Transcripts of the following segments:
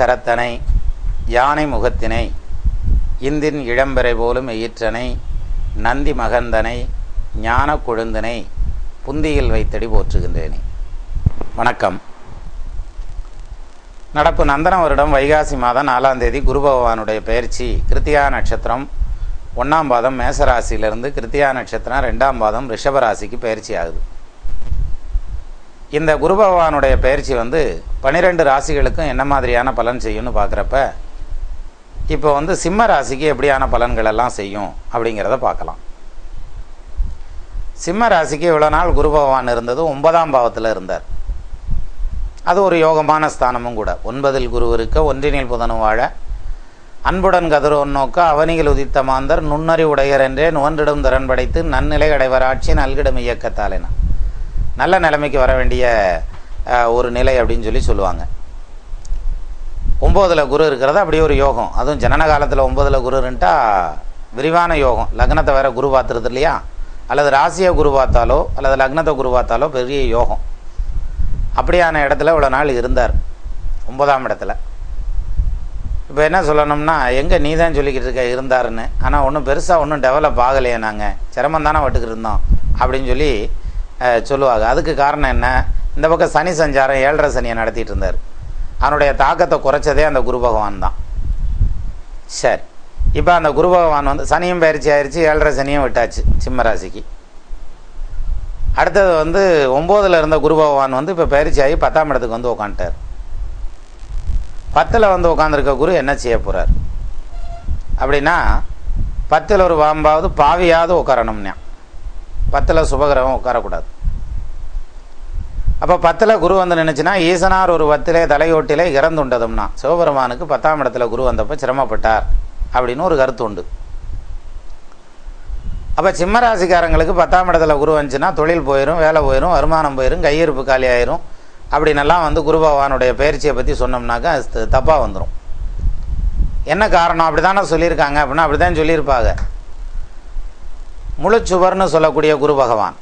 கரத்தனை யானை முகத்தினை இந்தின் இளம்பெறை போலும் எயிற்றனை நந்தி மகந்தனை ஞான கொழுந்தனை புந்தியில் வைத்தடி போற்றுகின்றேனே. வணக்கம். நடப்பு நந்தன வருடம் வைகாசி மாதம் நாலாம் தேதி குரு பகவானுடைய பயிற்சி கிருத்தியா நட்சத்திரம் ஒன்றாம் பாதம் மேசராசியிலிருந்து கிருத்தியா நட்சத்திரம் ரெண்டாம் பாதம் ரிஷபராசிக்கு பயிற்சி ஆகுது. இந்த குரு பகவானுடைய பயிற்சி வந்து பனிரெண்டு ராசிகளுக்கும் என்ன மாதிரியான பலன் செய்யும்னு பார்க்குறப்ப இப்போ வந்து சிம்ம ராசிக்கு எப்படியான பலன்கள் எல்லாம் செய்யும் அப்படிங்கிறத பார்க்கலாம். சிம்ம ராசிக்கு இவ்வளோ நாள் குரு பகவான் இருந்தது ஒன்பதாம் பாவத்தில் இருந்தார். அது ஒரு யோகமான ஸ்தானமும் கூட. ஒன்பதில் குரு இருக்க ஒன்றினில் புதனும் வாழ அன்புடன் கதிரோன் நோக்க அவனியில் உதித்த மாந்தர் நுண்ணறி உடையர் என்றே நுவன்றிடும் திறன் படைத்து நன்னிலை அடைவராட்சி நல்கிடும் இயக்கத்தாலேனா நல்ல நிலைமைக்கு வர வேண்டிய ஒரு நிலை அப்படின்னு சொல்லி சொல்லுவாங்க. ஒம்போதில் குரு இருக்கிறது அப்படியே ஒரு யோகம். அதுவும் ஜனன காலத்தில் ஒம்போதில் குருன்ட்டா விரிவான யோகம். லக்னத்தை வேறு குரு பார்த்துருது இல்லையா? அல்லது ராசியை குரு பார்த்தாலோ அல்லது லக்னத்தை குரு பார்த்தாலோ பெரிய யோகம். அப்படியான இடத்துல இவ்வளோ நாள் இருந்தார். ஒன்பதாம் இடத்துல. இப்போ என்ன சொல்லணும்னா எங்கே நீ தான் சொல்லிக்கிட்டு இருக்க இருந்தாருன்னு. ஆனால் ஒன்றும் பெருசாக ஒன்றும் டெவலப் ஆகலையே நாங்கள் சிரமம் தானே வட்டுக்கிட்டு இருந்தோம். அப்படின்னு சொல்லி சொல்லுவாங்க. அதுக்கு காரணம் என்ன? இந்த பக்கம் சனி சஞ்சாரம் ஏழரை சனியை நடத்திட்டு இருந்தார். அவனுடைய தாக்கத்தை குறைச்சதே அந்த குரு பகவான் தான். சரி. இப்போ அந்த குரு பகவான் வந்து சனியும் பயிற்சி ஆயிடுச்சு ஏழரை சனியும் விட்டாச்சு சிம்மராசிக்கு. அடுத்தது வந்து ஒம்போதில் இருந்த குரு பகவான் வந்து இப்போ பயிற்சி ஆகி பத்தாம் இடத்துக்கு வந்து உட்காந்துட்டார் பத்தில் வந்து உட்காந்துருக்க குரு என்ன செய்ய போகிறார் அப்படின்னா பத்தில் ஒரு பாம்பாவது பாவியாவது உட்காரணும்னா பத்தில் சுபகிரகம் உட்காரக்கூடாது. அப்போ பத்தில் குரு வந்து நினைச்சுன்னா ஈசனார் ஒரு பத்திலே தலையோட்டிலே இறந்துண்டதும்னா சிவபெருமானுக்கு பத்தாம் இடத்துல குரு வந்தப்போ சிரமப்பட்டார் அப்படின்னு ஒரு கருத்து உண்டு. அப்போ சிம்ம ராசிக்காரங்களுக்கு பத்தாம் இடத்துல குரு வந்துச்சுன்னா தொழில் போயிடும் வேலை போயிடும் வருமானம் போயிடும் கையிருப்பு காலி ஆயிரும். அப்படின்னெல்லாம் வந்து குரு பகவானுடைய பயிற்சியை பற்றி சொன்னோம்னாக்கா அது தப்பாக வந்துடும் என்ன காரணம்? அப்படி தானே சொல்லியிருக்காங்க. அப்படின்னா அப்படி தான் சொல்லியிருப்பாங்க. முழு சுவர்னு சொல்லக்கூடிய குரு பகவான்.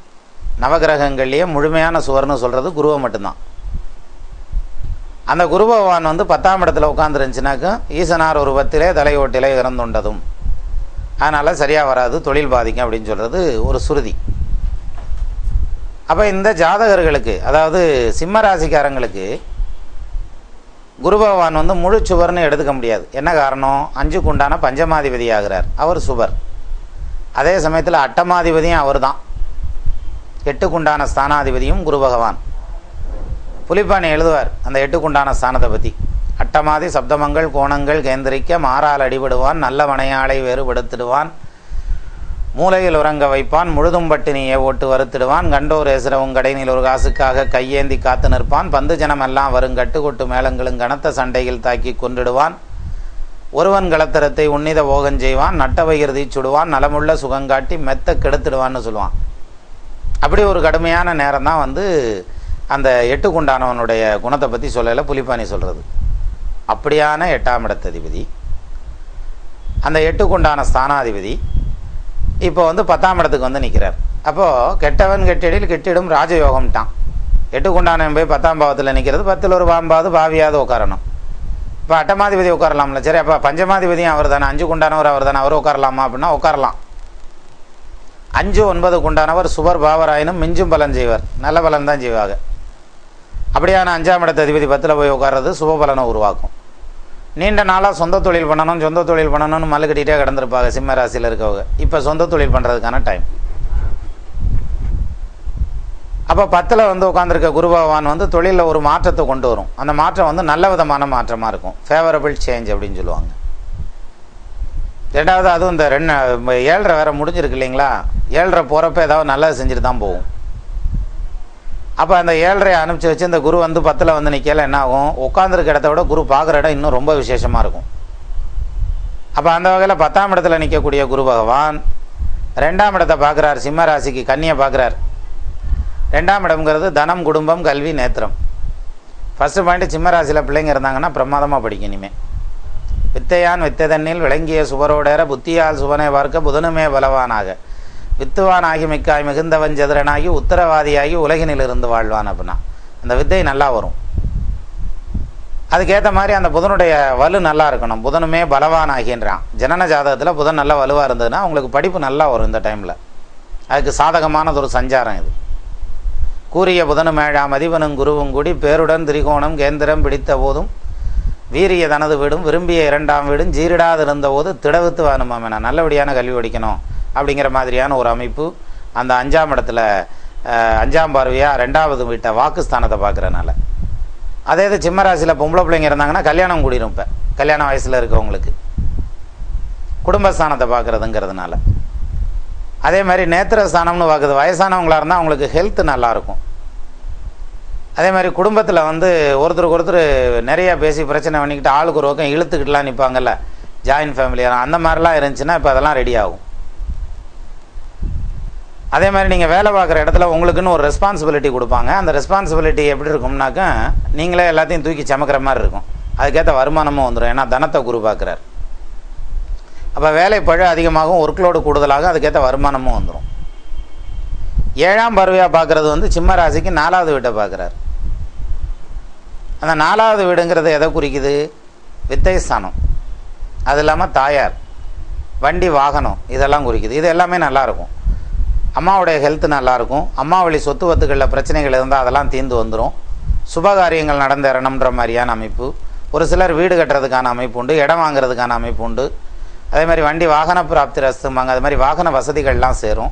நவகிரகங்கள்லேயே முழுமையான சுவர்னு சொல்கிறது குருவை மட்டும்தான். அந்த குரு பகவான் வந்து பத்தாம் இடத்துல உட்காந்துருந்துச்சுனாக்கா ஈசனார் ஒரு பத்திலே தலையோட்டிலே இறந்துண்டதும். அதனால் சரியாக வராது தொழில் பாதிக்கும் அப்படின்னு சொல்கிறது ஒரு சுருதி. அப்போ இந்த ஜாதகர்களுக்கு அதாவது சிம்ம ராசிக்காரங்களுக்கு குரு பகவான் வந்து முழு சுவர்னு எடுத்துக்க முடியாது. என்ன காரணம்? அஞ்சுக்கு உண்டான பஞ்சமாதிபதி ஆகிறார். அவர் சுவர். அதே சமயத்தில் அட்டமாதிபதியும் அவர் தான் எட்டுக்குண்டான ஸ்தானாதிபதியும் குரு பகவான். புலிப்பாணி எழுதுவார் அந்த எட்டுக்குண்டான ஸ்தானத்தை பற்றி அட்டமாதி சப்தமங்கள் கோணங்கள் கேந்திரிக்க மாறால் அடிபடுவான் நல்ல மனையாளை வேறுபடுத்திடுவான் மூலையில் உறங்க வைப்பான் முழுதும் பட்டினியை ஓட்டு வருத்திடுவான் கண்டோர் ஏசுரவும் கடைநில் ஒரு காசுக்காக கையேந்தி காத்து நிற்பான் பந்து ஜனமெல்லாம் வரும் கட்டுக்கொட்டு மேளங்களும் கனத்த சண்டையில் தாக்கி கொண்டுடுவான் ஒருவன் கலத்தரத்தை உன்னித போகம் செய்வான் நட்டவை இறுதி சுடுவான் நலமுள்ள சுகங்காட்டி மெத்த கெடுத்துடுவான்னு சொல்லுவான். அப்படி ஒரு கடுமையான நேரம் தான் வந்து அந்த எட்டுக்குண்டானவனுடைய குணத்தை பற்றி சொல்லலை புலிப்பாணி சொல்கிறது அப்படியான எட்டாம் இடத்ததிபதி. அந்த எட்டுக்குண்டான ஸ்தானாதிபதி இப்போ வந்து பத்தாம் இடத்துக்கு வந்து நிற்கிறார் அப்போது கெட்டவன் கெட்டிடில் கெட்டிடும் ராஜயோகம்ட்டான். எட்டுக்குண்டானவன் போய் பத்தாம் பாவத்தில் நிற்கிறது பத்தில் ஒரு பாம்பாவது பாவியாவது உட்காரணும். இப்போ அட்டமாதிபதி உட்காரலாம்ல. சரி அப்போ பஞ்சமாதிபதியும் அவர் தானே அஞ்சு குண்டானவர் அவர் தானே அவர் உட்காரலாமா அப்படின்னா உட்காரலாம். அஞ்சு ஒன்பது குண்டானவர் சுவர் பாவராயினும் மிஞ்சும் பலன் செய்வார். நல்ல பலன் தான் செய்வாங்க. அப்படியான அஞ்சாம் இடத்து அதிபதி பத்தில் போய் உட்கார்றது சுப பலனை உருவாக்கும். நீண்ட நாளாக சொந்த தொழில் பண்ணணும் சொந்த தொழில் பண்ணணும்னு மல்லு கட்டிகிட்டே கிடந்திருப்பாங்க சிம்ம ராசியில் இருக்கவங்க. இப்போ சொந்த தொழில் பண்ணுறதுக்கான டைம் அப்போ பத்தில் வந்து உட்காந்துருக்க குரு பகவான் வந்து தொழிலில் ஒரு மாற்றத்தை கொண்டு வரும். அந்த மாற்றம் வந்து நல்ல விதமான மாற்றமாக இருக்கும். ஃபேவரபிள் சேஞ்ச் அப்படின்னு சொல்லுவாங்க. ரெண்டாவது அதுவும் இந்த ரெண்டு ஏழரை வேற முடிஞ்சிருக்கு இல்லைங்களா? ஏழரை போகிறப்ப ஏதாவது நல்லது செஞ்சுட்டு தான் போகும். அப்போ அந்த ஏழரை அனுப்பிச்சி வச்சு இந்த குரு வந்து பத்தில் வந்து நிற்கல என்ன ஆகும்? உட்காந்துருக்க இடத்த விட குரு பார்க்குற இடம் இன்னும் ரொம்ப விசேஷமாக இருக்கும். அப்போ அந்த வகையில் பத்தாம் இடத்துல நிற்கக்கூடிய குரு பகவான் ரெண்டாம் இடத்தை பார்க்குறார் சிம்ம ராசிக்கு கன்னியை பார்க்குறார். ரெண்டாம் இடம்ங்கிறது தனம் குடும்பம் கல்வி நேத்திரம். ஃபஸ்ட்டு பாயிண்ட் சிம்மராசியில் பிள்ளைங்க இருந்தாங்கன்னா பிரமாதமாக படிக்கும் இனிமேல் வித்தையான் வித்தைதன்னில் விளங்கிய சுவரோடேற புத்தியால் சுவனை பார்க்க புதனுமே பலவானாக. வித்துவானாகி மிக்காய் மிகுந்தவன் சதுரனாகி உத்தரவாதியாகி உலகினில் இருந்து வாழ்வான் அப்படின்னா. அந்த வித்தை நல்லா வரும். அதுக்கேற்ற மாதிரி அந்த புதனுடைய வலு நல்லா இருக்கணும். புதனுமே பலவான் ஆகின்றான் ஜனன ஜாதகத்தில் புதன் நல்லா வலுவாக இருந்ததுன்னா உங்களுக்கு படிப்பு நல்லா வரும் இந்த டைமில் அதுக்கு சாதகமானது ஒரு சஞ்சாரம் இது. கூறிய புதனும் ஏழாம் அதிபனும் குருவும் கூடி பேருடன் திரிகோணம் கேந்திரம் பிடித்த போதும் வீரிய தனது வீடும் விரும்பிய இரண்டாம் வீடும் ஜீரிடாது போது திடவுத்து வானுமாம் என நல்லபடியான கல்வி படிக்கணும் அப்படிங்கிற மாதிரியான ஒரு அமைப்பு அந்த அஞ்சாம் இடத்துல அஞ்சாம் பார்வையாக ரெண்டாவது வீட்டை வாக்குஸ்தானத்தை பார்க்குறனால அதே இது சிம்மராசியில் பொம்பளை பிள்ளைங்க இருந்தாங்கன்னா கல்யாணம் கூடிரும் இப்போ. கல்யாண வயசில் இருக்கவங்களுக்கு. குடும்பஸ்தானத்தை பார்க்குறதுங்கிறதுனால. அதே மாதிரி நேத்திரஸ்தானம்னு பார்க்குது. வயசானவங்களாக இருந்தால் அவங்களுக்கு ஹெல்த் நல்லாயிருக்கும். அதே மாதிரி குடும்பத்தில் வந்து ஒருத்தருக்கு ஒருத்தர் நிறைய பேசி பிரச்சனை பண்ணிக்கிட்டு ஆளுக்கு ஒரு பக்கம் இழுத்துக்கிட்டுலாம் நிற்பாங்கல்ல ஜாயின்ட் ஃபேமிலியாக அந்த மாதிரிலாம் இருந்துச்சுன்னா இப்போ அதெல்லாம் ரெடி ஆகும். அதே மாதிரி நீங்கள் வேலை பார்க்குற இடத்துல உங்களுக்குன்னு ஒரு ரெஸ்பான்சிபிலிட்டி கொடுப்பாங்க. அந்த ரெஸ்பான்சிபிலிட்டி எப்படி இருக்கும்னாக்கா நீங்களே எல்லாத்தையும் தூக்கி சமக்கிற மாதிரி இருக்கும். அதுக்கேற்ற வருமானமும் வந்துடும் ஏன்னா தனத்தை குரு பார்க்குறாரு. அப்போ வேலை பழு அதிகமாகவும் ஒர்க்லோடு கூடுதலாக அதுக்கேற்ற வருமானமும் வந்துடும் ஏழாம் பருவையாக பார்க்குறது வந்து சிம்ம ராசிக்கு நாலாவது வீட்டை பார்க்குறாரு அந்த நாலாவது வீடுங்கிறது எதை குறிக்குது? வித்தைஸ்தானம் அது இல்லாமல் தாயார் வண்டி வாகனம் இதெல்லாம் குறிக்குது. இது எல்லாமே நல்லாயிருக்கும் அம்மாவுடைய ஹெல்த் நல்லாயிருக்கும் அம்மா வழி சொத்து வத்துக்களில் பிரச்சனைகள் இருந்தால் அதெல்லாம் தீர்ந்து வந்துடும் சுபகாரியங்கள் நடந்தேறணுன்ற மாதிரியான அமைப்பு. ஒரு சிலர் வீடு கட்டுறதுக்கான அமைப்பு உண்டு இடம் வாங்குறதுக்கான அமைப்பு உண்டு. அதே மாதிரி வண்டி வாகன பிராப்தி ரஸ்தும்பாங்க அது மாதிரி வாகன வசதிகள்லாம் சேரும்.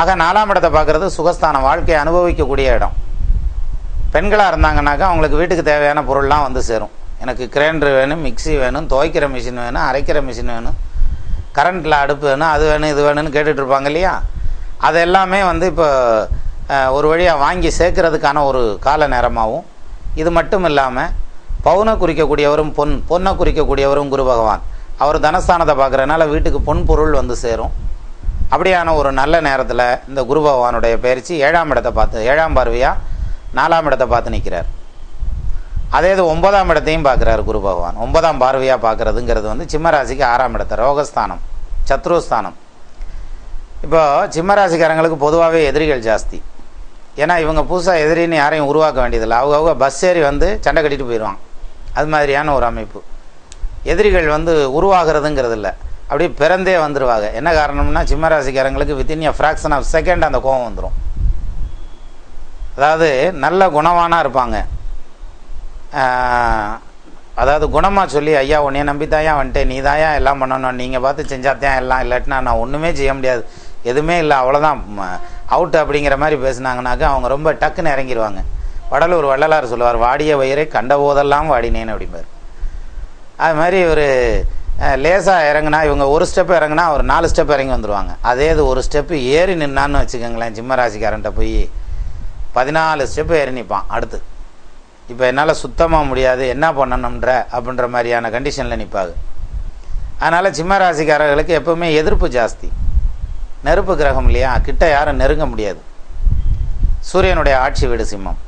ஆக நாலாம் இடத்தை பார்க்குறது சுகஸ்தானம். வாழ்க்கையை அனுபவிக்கக்கூடிய இடம். பெண்களாக இருந்தாங்கன்னாக்கா அவங்களுக்கு வீட்டுக்கு தேவையான பொருள்லாம் வந்து சேரும். எனக்கு கிரைண்டர் வேணும் மிக்ஸி வேணும் துவைக்கிற மிஷின் வேணும் அரைக்கிற மிஷின் வேணும் கரண்ட்டில் அடுப்பு வேணும் அது வேணும் இது வேணும்னு கேட்டுட்ருப்பாங்க இல்லையா? அது எல்லாமே வந்து இப்போ ஒரு வழியாக வாங்கி சேர்க்கறதுக்கான ஒரு கால நேரமாகவும் இது மட்டும் இல்லாமல் பவுனை குறிக்கக்கூடியவரும் பொன் பொன்னை குறிக்கக்கூடியவரும் குரு பகவான். அவர் தனஸ்தானத்தை பார்க்குறதுனால வீட்டுக்கு பொன் பொருள் வந்து சேரும். அப்படியான ஒரு நல்ல நேரத்தில் இந்த குரு பகவானுடைய பயிற்சி ஏழாம் இடத்தை பார்த்து ஏழாம் பார்வையாக நாலாம் இடத்தை பார்த்து நிற்கிறார் அதே இது ஒன்பதாம் இடத்தையும் பார்க்குறாரு குரு பகவான். ஒன்பதாம் பார்வையாக பார்க்குறதுங்கிறது வந்து சிம்மராசிக்கு ஆறாம் இடத்தை ரோகஸ்தானம் சத்ருஸ்தானம். இப்போ சிம்மராசிக்காரங்களுக்கு பொதுவாகவே எதிரிகள் ஜாஸ்தி. ஏன்னா இவங்க புதுசாக எதிரின்னு யாரையும் உருவாக்க வேண்டியதில்லை. அவங்க அவங்க பஸ் ஏறி வந்து சண்டை கட்டிட்டு போயிடுவாங்க அது மாதிரியான ஒரு அமைப்பு. எதிரிகள் வந்து உருவாகிறதுங்கிறது இல்லை அப்படியே பிறந்தே வந்துடுவாங்க என்ன காரணம்னா சிம்மராசிக்காரங்களுக்கு within a fraction of second அந்த கோவம் வந்துடும் அதாவது நல்ல குணவானாக இருப்பாங்க. அதாவது குணமாக சொல்லி ஐயா உன்னைய நம்பித்தாயா? வந்துட்டேன். நீ தாயா எல்லாம் பண்ணணும். நீங்கள் பார்த்து செஞ்சாத்தான் எல்லாம் இல்லாட்டினா நான் ஒன்றுமே செய்ய முடியாது. எதுவுமே இல்லை. அவ்வளோதான் அவுட் அப்படிங்கிற மாதிரி பேசுனாங்கனாக்கா அவங்க ரொம்ப டக்குன்னு இறங்கிடுவாங்க வடலூர் வள்ளலார் சொல்லுவார் வாடிய வயிறை கண்ட போதெல்லாம் வாடினேன்னு அப்படிம்பார். அது மாதிரி ஒரு லேசாக இறங்குனா இவங்க ஒரு ஸ்டெப் இறங்குனா ஒரு நாலு ஸ்டெப் இறங்கி வந்துடுவாங்க அதே இது ஒரு ஸ்டெப்பு ஏறி நின்னான்னு வச்சுக்கோங்களேன் சிம்மராசிக்காரன்ட்ட போய் பதினாலு ஸ்டெப்பு ஏறி நிற்பான் அடுத்து. இப்போ என்னால் சுத்தமாக முடியாது என்ன பண்ணணுன்ற அப்படின்ற மாதிரியான கண்டிஷனில் நிற்பாங்க அதனால் சிம்ம ராசிக்காரர்களுக்கு எப்பவுமே எதிர்ப்பு ஜாஸ்தி. நெருப்பு கிரகம் இல்லையா? கிட்ட யாரும் நெருங்க முடியாது. சூரியனுடைய ஆட்சி வீடு சிம்மம்.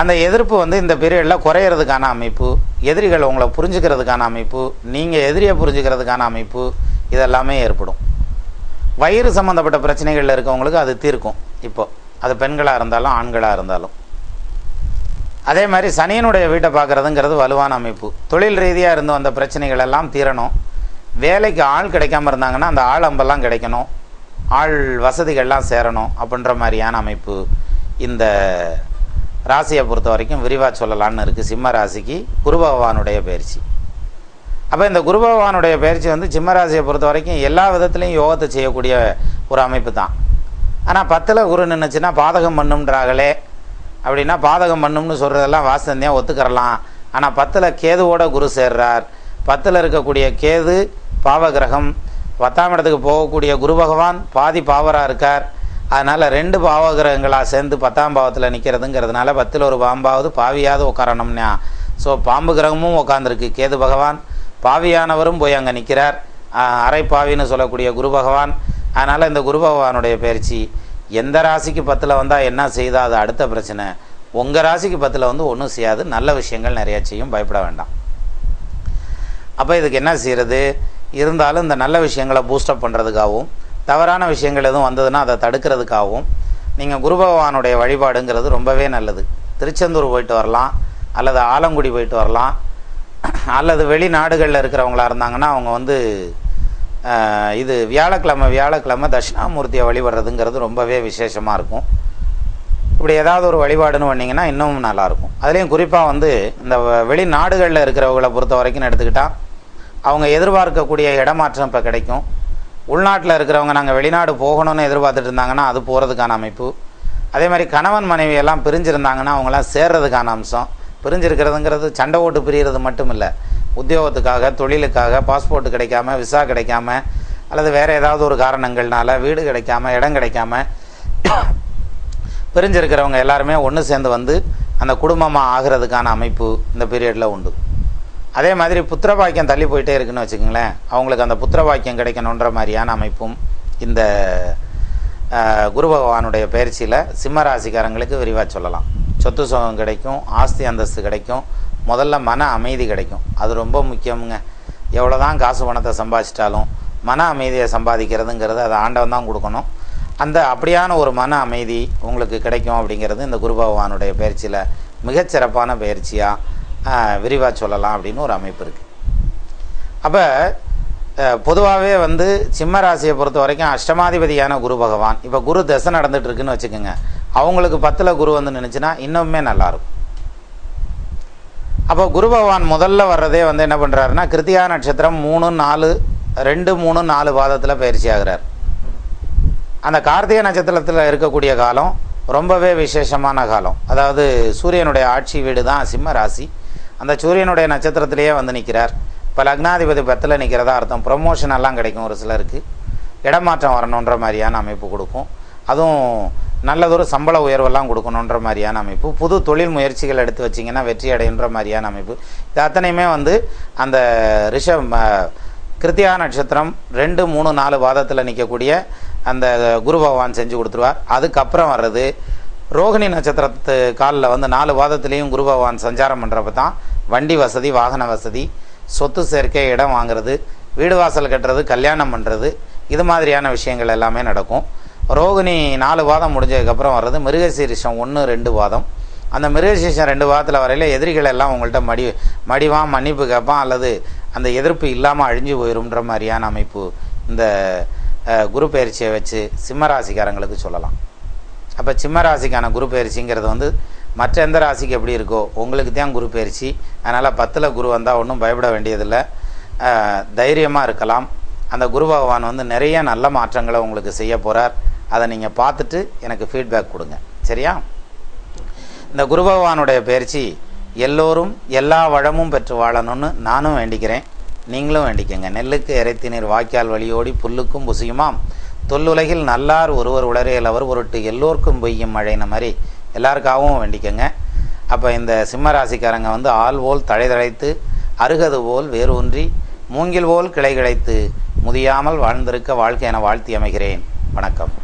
அந்த எதிர்ப்பு வந்து இந்த பீரியடில் குறையிறதுக்கான அமைப்பு எதிரிகள் உங்களை புரிஞ்சுக்கிறதுக்கான அமைப்பு நீங்கள் எதிரியை புரிஞ்சுக்கிறதுக்கான அமைப்பு இதெல்லாமே ஏற்படும். வயிறு சம்மந்தப்பட்ட பிரச்சனைகளில் இருக்கவங்களுக்கு அது தீர்க்கும். இப்போ அது பெண்களாக இருந்தாலும் ஆண்களாக இருந்தாலும். அதே மாதிரி சனியனுடைய வீட்டை பார்க்குறதுங்கிறது வலுவான அமைப்பு. தொழில் ரீதியாக இருந்து வந்த பிரச்சனைகள் எல்லாம் தீரணும். வேலைக்கு ஆள் கிடைக்காம இருந்தாங்கன்னா அந்த ஆள் அம்பெல்லாம் கிடைக்கணும். ஆள் வசதிகள்லாம் சேரணும் அப்படின்ற மாதிரியான அமைப்பு இந்த ராசியை பொறுத்த வரைக்கும் விரிவாக சொல்லலான்னு இருக்குது சிம்ம ராசிக்கு குரு பகவானுடைய பயிற்சி. அப்போ இந்த குரு பகவானுடைய பயிற்சி வந்து சிம்ம ராசியை பொறுத்த வரைக்கும் எல்லா விதத்துலேயும் யோகத்தை செய்யக்கூடிய ஒரு அமைப்பு தான். ஆனால் பத்தில் குரு நின்றுச்சுன்னா பாதகம் பண்ணும்ன்றாங்களே. அப்படின்னா பாதகம் பண்ணும்னு சொல்கிறதெல்லாம் வாசந்தான் ஒத்துக்கிறலாம். ஆனால் பத்தில் கேதுவோட குரு சேர்றார். பத்தில் இருக்கக்கூடிய கேது பாவகிரகம். பத்தாம் இடத்துக்கு போகக்கூடிய குரு பகவான் பாதி பாவராக இருக்கார். அதனால் ரெண்டு பாவகிரகங்களாக சேர்ந்து பத்தாம் பாவத்தில் நிற்கிறதுங்கிறதுனால பத்தில் ஒரு பாம்பாவது பாவியாவது உட்காரணும்னா ஸோ பாம்பு கிரகமும் உட்காந்துருக்கு கேது பகவான் பாவியானவரும் போய் அங்கே நிற்கிறார் அரை பாவின்னு சொல்லக்கூடிய குரு பகவான். அதனால் இந்த குரு பகவானுடைய பயிற்சி எந்த ராசிக்கு பத்தில் வந்தால் என்ன செய்தா அது அடுத்த பிரச்சனை. உங்கள் ராசிக்கு பத்தில் வந்து ஒன்றும் செய்யாது. நல்ல விஷயங்கள் நிறையா செய்யும். பயப்பட வேண்டாம். அப்போ இதுக்கு என்ன செய்கிறது இருந்தாலும் இந்த நல்ல விஷயங்களை பூஸ்டப் பண்ணுறதுக்காகவும் தவறான விஷயங்கள் எதுவும் வந்ததுன்னா அதை தடுக்கிறதுக்காகவும் நீங்கள் குரு பகவானுடைய வழிபாடுங்கிறது ரொம்பவே நல்லது. திருச்செந்தூர் போயிட்டு வரலாம் அல்லது ஆலங்குடி போயிட்டு வரலாம் அல்லது வெளிநாடுகளில் இருக்கிறவங்களா இருந்தாங்கன்னா அவங்க வந்து இது வியாழக்கிழமை வியாழக்கிழமை தட்சிணாமூர்த்தியை வழிபடுறதுங்கிறது ரொம்பவே விசேஷமாக இருக்கும். இப்படி ஏதாவது ஒரு வழிபாடுன்னு பண்ணிங்கன்னா இன்னும் நல்லாயிருக்கும். அதுலேயும் குறிப்பாக வந்து இந்த வ- வெளிநாடுகளில் இருக்கிறவங்கள பொறுத்த வரைக்கும் எடுத்துக்கிட்டால் அவங்க எதிர்பார்க்கக்கூடிய இடமாற்றம் இப்போ கிடைக்கும். உள்நாட்டில் இருக்கிறவங்க நாங்கள் வெளிநாடு போகணும்னு எதிர்பார்த்துட்டு இருந்தாங்கன்னா அது போகிறதுக்கான அமைப்பு. அதே மாதிரி கணவன் மனைவி எல்லாம் பிரிஞ்சிருந்தாங்கன்னா அவங்களாம் சேர்றதுக்கான அம்சம். பிரிஞ்சிருக்கிறதுங்கிறது சண்டை ஓட்டு பிரிகிறது மட்டும் இல்லை உத்தியோகத்துக்காக தொழிலுக்காக பாஸ்போர்ட் கிடைக்காம விசா கிடைக்காம அல்லது வேறு ஏதாவது ஒரு காரணங்கள்னால வீடு கிடைக்காம இடம் கிடைக்காம பிரிஞ்சிருக்கிறவங்க எல்லாருமே ஒன்று சேர்ந்து வந்து அந்த குடும்பமாக ஆகிறதுக்கான அமைப்பு இந்த பீரியடில் உண்டு. அதே மாதிரி புத்திர பாக்கியம் தள்ளி போயிட்டே இருக்குன்னு வச்சுக்கோங்களேன். அவங்களுக்கு அந்த புத்திர பாக்கியம் கிடைக்கணுன்ற மாதிரியான அமைப்பும் இந்த குரு பகவானுடைய பயிற்சியில் சிம்ம ராசிக்காரங்களுக்கு விரிவாக சொல்லலாம். சொத்து சுகம் கிடைக்கும் ஆஸ்தி அந்தஸ்து கிடைக்கும் முதல்ல மன அமைதி கிடைக்கும். அது ரொம்ப முக்கியமுங்க. எவ்வளோ தான் காசு பணத்தை சம்பாதிச்சிட்டாலும் மன அமைதியை சம்பாதிக்கிறதுங்கிறது அது ஆண்டவன் தான் கொடுக்கணும். அந்த அப்படியான ஒரு மன அமைதி உங்களுக்கு கிடைக்கும் அப்படிங்கிறது இந்த குரு பகவானுடைய பயிற்சியில் மிகச்சிறப்பான பயிற்சியாக விரிவாக சொல்லலாம் அப்படின்னு ஒரு அமைப்பு இருக்குது அப்போ பொதுவாகவே வந்து சிம்ம ராசியை பொறுத்த வரைக்கும் அஷ்டமாதிபதியான குரு பகவான். இப்போ குரு தசை நடந்துட்டு இருக்குன்னு வச்சுக்கோங்க. அவங்களுக்கு பத்தில் குரு வந்து நினச்சின்னா இன்னுமே நல்லாயிருக்கும் அப்போ குரு பகவான் முதல்ல வர்றதே வந்து என்ன பண்ணுறாருன்னா கிருத்தியா நட்சத்திரம் மூணு நாலு ரெண்டு மூணு நாலு பாதத்தில் பயிற்சி ஆகிறார். அந்த கார்த்திகை நட்சத்திரத்தில் இருக்கக்கூடிய காலம் ரொம்பவே விசேஷமான காலம். அதாவது சூரியனுடைய ஆட்சி வீடு தான் சிம்ம ராசி. அந்த சூரியனுடைய நட்சத்திரத்திலேயே வந்து நிற்கிறார் இப்போ லக்னாதிபதி பத்தில் நிற்கிறதா அர்த்தம். ப்ரொமோஷன் எல்லாம் கிடைக்கும் ஒரு சிலருக்கு. இடமாற்றம் வரணுன்ற மாதிரியான அமைப்பு கொடுக்கும். அதுவும் நல்லதொரு சம்பள உயர்வெல்லாம் கொடுக்கணுன்ற மாதிரியான அமைப்பு. புது தொழில் முயற்சிகள் எடுத்து வச்சிங்கன்னா வெற்றி அடையுன்ற மாதிரியான அமைப்பு. இது அத்தனையுமே வந்து அந்த ரிஷப் கிருத்தியா நட்சத்திரம் ரெண்டு மூணு நாலு வாதத்தில் நிற்கக்கூடிய அந்த குரு பகவான் செஞ்சு கொடுத்துருவார். அதுக்கப்புறம் வர்றது ரோகிணி நட்சத்திரத்து காலில் வந்து நாலு வாதத்துலேயும் குரு பகவான் சஞ்சாரம் பண்ணுறப்ப தான் வண்டி வசதி வாகன வசதி சொத்து சேர்க்கை இடம் வாங்குறது வீடு வாசல் கட்டுறது கல்யாணம் பண்ணுறது இது மாதிரியான விஷயங்கள் எல்லாமே நடக்கும். ரோகிணி நாலு வாதம் முடிஞ்சதுக்கப்புறம் வர்றது மிருகசீரிஷம் ஒன்று ரெண்டு வாதம். அந்த மிருகசீரிஷம் ரெண்டு வாதத்தில் வரையில எதிரிகள் எல்லாம் உங்கள்கிட்ட மடி மடிவான் மன்னிப்பு கேட்பான் அல்லது அந்த எதிர்ப்பு இல்லாமல் அழிஞ்சு போயிரும்ன்ற மாதிரியான அமைப்பு இந்த குரு பயிற்சியை வச்சு சிம்ம ராசிக்காரங்களுக்கு சொல்லலாம். அப்போ சிம்ம ராசிக்கான குரு பயிற்சிங்கிறது வந்து மற்ற எந்த ராசிக்கு எப்படி இருக்கோ உங்களுக்கு தான் குரு பயிற்சி. அதனால் பத்தில் குரு வந்தால் ஒன்றும் பயப்பட வேண்டியதில்லை. தைரியமாக இருக்கலாம். அந்த குரு பகவான் வந்து நிறைய நல்ல மாற்றங்களை உங்களுக்கு செய்ய போகிறார் அதை நீங்கள் பார்த்துட்டு எனக்கு ஃபீட்பேக் கொடுங்க. சரியா? இந்த குரு பகவானுடைய பயிற்சி எல்லோரும் எல்லா வளமும் பெற்று வாழணும்னு நானும் வேண்டிக்கிறேன். நீங்களும் வேண்டிக்கங்க. நெல்லுக்கு இறைத்தி நீர் வாய்க்கால் வழியோடி புல்லுக்கும் புசியுமாம். தொல்லுலகில் நல்லார் ஒருவர் உளரேல் அவர் பொருட்டு எல்லோருக்கும் பெய்யும் மழைன மாதிரி எல்லாருக்காகவும் வேண்டிக்கோங்க. அப்போ இந்த சிம்ம ராசிக்காரங்க வந்து ஆள் போல் தழை தழைத்து அருகது போல் வேறு ஊன்றி மூங்கில் போல் கிளை கிளைத்து முதியாமல் வாழ்ந்திருக்க வாழ்க்கை என வாழ்த்தி அமைகிறேன். வணக்கம்.